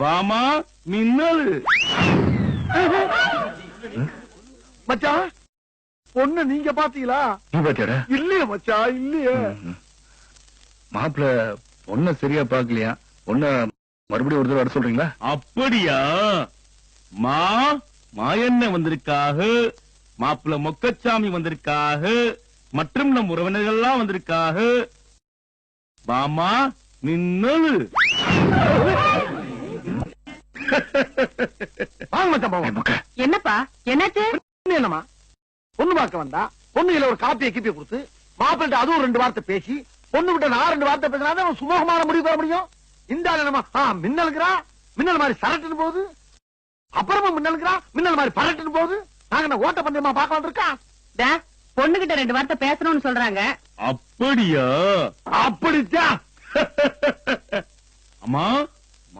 வாமா மின்னல். மச்சான் பொண்ணு நீங்க பாத்தீங்களா? நீ பாத்தியாடா? இல்லையே மச்சான் இல்லையே. மாப்பிள்ள பொண்ண சரியா பாக்கலையா? பொண்ண மறுபடியும் ஒரு தடவை வர சொல்றீங்களா? அப்படியா? மா மாயண்ண வந்திருக்காக மாப்பிள்ள மொக்கச்சாமி வந்திருக்காக மற்றும் நம் உறவினர்கள் எல்லாம் வந்திருக்காக. வாமா மின்னல். என்னப்பா? என்னாச்சு? பொண்ணு என்னமா பொண்ணு பார்க்க வந்தா பொண்ணுல ஒரு காப்பியை கிப்பி கொடுத்து மாப்பிள்ளை அதுவும் ரெண்டு வார்த்தை பேசி பொண்ணு விட்ட நான் ரெண்டு வார்த்தை பேசினா சுமூகமான முடிவு பெற முடியும். இந்த ஆளு என்னமா ஆ, மின்னலுங்கிறா மின்னல் மாதிரி சரட்டுன்னு போகுது. அப்புறமா மின்னலுங்கிறா மின்னல் மாதிரி பரட்டுன்னு போகுது. நாங்க என்ன ஓட்ட பந்தயமா பார்க்கலாம் இருக்கா டா, பொண்ணுகிட்ட ரெண்டு வார்த்தை பேசணும்னு சொல்றாங்க. அப்படியா? அப்படித்தான் அம்மா